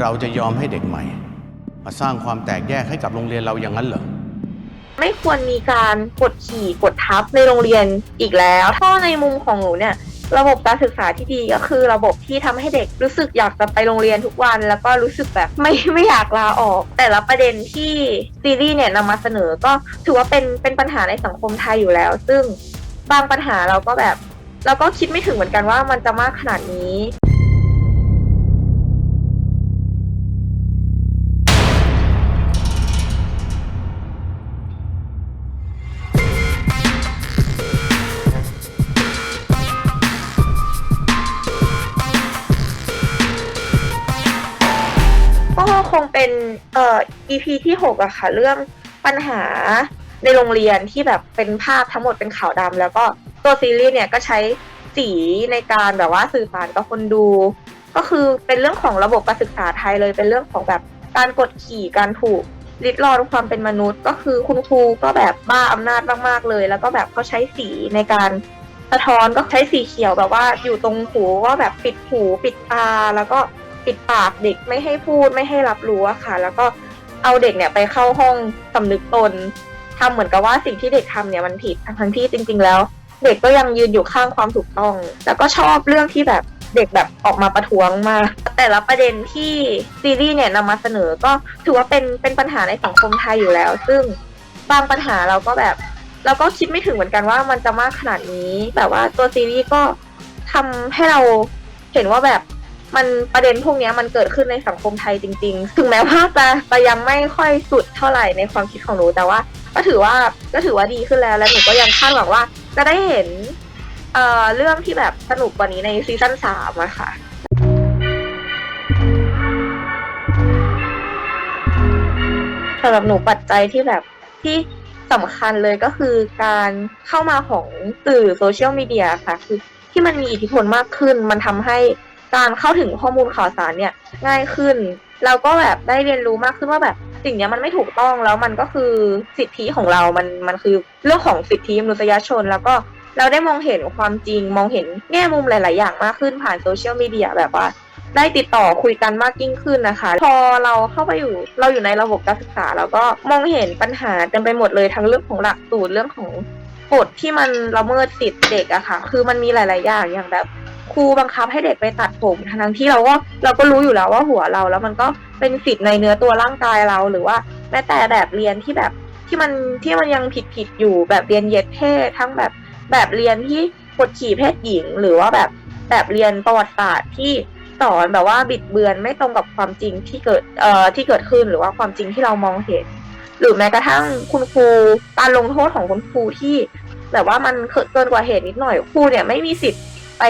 เราจะยอมให้เด็กใหม่ มาสร้างความแตกแยกให้กับโรงเรียนเราอย่างนั้นเหรอไม่ควรมีการกดขี่กดทับในโรงเรียนอีกแล้ว ถ้าในมุมของหนูเนี่ย ระบบการศึกษาที่ดีก็คือ ระบบที่ทำให้เด็กรู้สึกอยากจะไปโรงเรียนทุกวัน แล้วก็รู้สึกแบบไม่ไม่อยากลาออก แต่ละประเด็นที่ซีรีส์เนี่ยนำมาเสนอก็ถือว่าเป็นเป็นปัญหาในสังคมไทยอยู่แล้ว ซึ่งบางปัญหาเราก็แบบ เราก็คิดไม่ถึงเหมือนกันว่ามันจะมากขนาดนี้ เอ่อ EP ที่หกอะค่ะ เรื่องปัญหาในโรงเรียนที่แบบเป็นภาพทั้งหมดเป็นขาวดำแล้วก็ตัวซีรีส์เนี่ยก็ใช้สีในการแบบว่าสื่อสารกับคนดู ก็คือเป็นเรื่องของระบบการศึกษาไทยเลยเป็นเรื่องของแบบการกดขี่การถูกลิดรอนความเป็นมนุษย์ ก็คือคุณครูก็แบบบ้าอำนาจมากๆเลย แล้วก็แบบเขาใช้สีในการสะท้อนก็ใช้สีเขียวแบบว่าอยู่ตรงหูก็แบบปิดหูปิดตาแล้วก็ ปิดปากเด็กไม่ให้พูดไม่ให้รับรู้อะค่ะ แล้วก็เอาเด็กเนี่ยไปเข้าห้องสำนึกตนทำเหมือนกับว่าสิ่งที่เด็กทำเนี่ยมันผิดทั้งที่จริง ๆ แล้ว เด็กก็ยังยืนอยู่ข้างความถูกต้อง แล้วก็ชอบเรื่องที่แบบเด็กแบบออกมาประท้วงมา แต่ละประเด็นที่ซีรีส์เนี่ยนำมาเสนอก็ถือว่าเป็นเป็นปัญหาในสังคมไทยอยู่แล้ว ซึ่งบางปัญหาเราก็แบบ เราก็คิดไม่ถึงเหมือนกันว่ามันจะมากขนาดนี้ แต่ว่าตัวซีรีส์ก็ทำให้เราเห็นว่าแบบ มันประเด็นพวกนี้มันเกิดขึ้นในสังคมไทยจริง ๆ ถึงแม้ว่าจะจะยังไม่ค่อยสุดเท่าไหร่ในความคิดของหนูแต่ว่า ก็ถือว่าก็ถือว่าดีขึ้นแล้ว และหนูก็ยังคาดหวังว่า จะได้เห็นเอ่อเรื่องที่แบบสนุกกว่านี้ในซีซั่นสามอะค่ะสำหรับหนูปัจจัยที่แบบที่สำคัญเลยก็คือการเข้ามาของสื่อโซเชียลมีเดียค่ะ คือที่มันมีอิทธิพลมากขึ้น มันทำให้ การเข้าถึงข้อมูลข่าวสารเนี่ยง่ายขึ้น เราก็แบบได้เรียนรู้มากขึ้นว่าแบบสิ่งเนี้ยมันไม่ถูกต้องแล้วมันก็คือสิทธิของเรา มันมันคือเรื่องของสิทธิมนุษยชน แล้วก็เราได้มองเห็นความจริง มองเห็นแง่มุมหลาย ๆ อย่างมากขึ้นผ่านโซเชียลมีเดียแบบว่าได้ติดต่อคุยกันมากยิ่งขึ้นนะคะ พอเราเข้าไปอยู่เราอยู่ในระบบการศึกษาแล้วก็มองเห็นปัญหาเต็มไปหมดเลยทั้งเรื่องของหลักสูตรเรื่องของกฎที่มันละเมิดสิทธิเด็กอะค่ะ คือมันมีหลาย ๆ อย่างอย่างแบบ ครูบังคับให้เด็กไปตัดผมทั้งที่เราก็เราก็รู้อยู่แล้วว่าหัวเรา แล้วมันก็เป็นสิทธิ์ในเนื้อตัวร่างกายเราหรือว่าแม้แต่แบบเรียนที่แบบที่มันที่มันยังผิดผิดอยู่แบบเรียนเย็ดเพศทั้งแบบแบบเรียนที่กดขี่เพศหญิง หรือว่าแบบแบบเรียนประวัติศาสตร์ที่สอนแบบว่าบิดเบือนไม่ตรงกับความจริงที่เกิดเอ่อที่เกิดขึ้นหรือว่าความจริงที่เรามองเห็น หรือแม้กระทั่งคุณครูการลงโทษของคุณครูที่แบบว่ามันเกินกว่าเหตุนิดหน่อยครูเนี่ยไม่มีสิทธิ์ ไป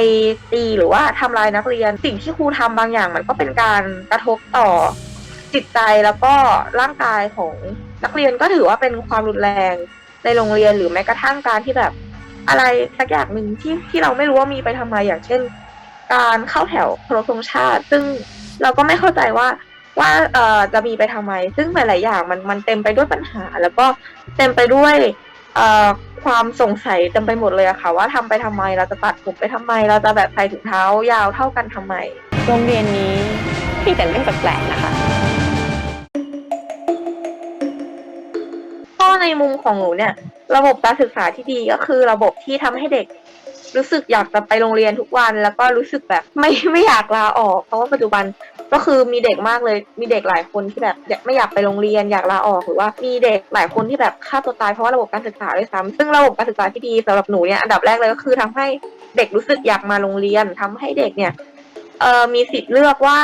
ตีหรือว่าทำลายนักเรียน สิ่งที่ครูทำบางอย่างมันก็เป็นการกระทบต่อจิตใจแล้วก็ร่างกายของนักเรียนก็ถือว่าเป็นความรุนแรงในโรงเรียนหรือแม้กระทั่งการที่แบบอะไรสักอย่างหนึ่งที่ที่เราไม่รู้ว่ามีไปทำไมอย่างเช่น การเข้าแถวเคารพธงชาติ ซึ่งเราก็ไม่เข้าใจว่าว่าเอ่อจะมีไปทำไม ซึ่งหลายๆอย่างมันมันเต็มไปด้วยปัญหา แล้วก็เต็มไปด้วย ความสงสัยเต็มไปหมดเลยอะค่ะ ว่าทำไปทำไมเราจะตัดผมไปทำไม เราจะแบบใส่ถุงเท้ายาวเท่ากันทำไม โรงเรียนนี้มีแต่เรื่องแปลกๆนะคะก็ในมุมของหนูเนี่ย ระบบการศึกษาที่ดีก็คือระบบที่ทำให้เด็ก รู้สึกอยากจะไปโรงเรียนทุกวันแล้วก็รู้สึกแบบไม่ไม่อยากลาออก เพราะว่าปัจจุบันก็คือมีเด็กมากเลยมีเด็กหลายคนที่แบบไม่อยากไปโรงเรียนอยากลาออกหรือว่ามีเด็กหลายคนที่แบบฆ่าตัวตายเพราะว่าระบบการศึกษาด้วยซ้ำซึ่งระบบการศึกษาที่ดีสำหรับหนูเนี่ยอันดับแรกเลยก็คือทำให้เด็กรู้สึกอยากมาโรงเรียนทำให้เด็กเนี่ยเออมีสิทธิ์เลือกว่า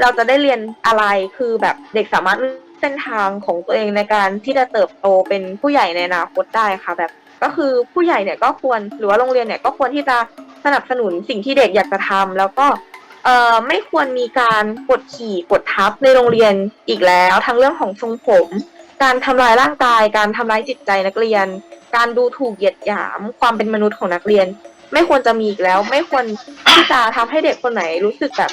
เราจะได้เรียนอะไรคือแบบเด็กสามารถเลือกเส้นทางของตัวเองในการที่จะเติบโตเป็นผู้ใหญ่ในอนาคตได้ค่ะแบบ ก็คือผู้ใหญ่เนี่ยก็ควรหรือว่าโรงเรียนเนี่ยก็ควรที่จะสนับสนุนสิ่งที่เด็กอยากจะทำแล้วก็เอ่อไม่ควรมีการกดขี่กดทับในโรงเรียนอีกแล้ว ทั้งเรื่องของทรงผม การทำลายร่างกาย การทำร้ายจิตใจนักเรียน การดูถูกเหยียดหยาม ความเป็นมนุษย์ของนักเรียน ไม่ควรจะมีอีกแล้ว ไม่ควรที่จะทำให้เด็กคนไหนรู้สึกแบบ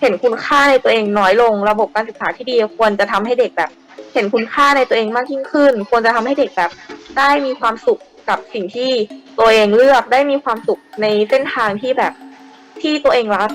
เห็นคุณค่าในตัวเองน้อยลง ระบบการศึกษาที่ดีควรจะทำให้เด็กแบบ เห็นคุณค่าในตัวเองมากยิ่งขึ้น ควรจะทำให้เด็กแบบได้มีความสุข กับสิ่งที่ตัวเองเลือกได้มีความสุขในเส้นทางที่แบบที่ตัวเองรัก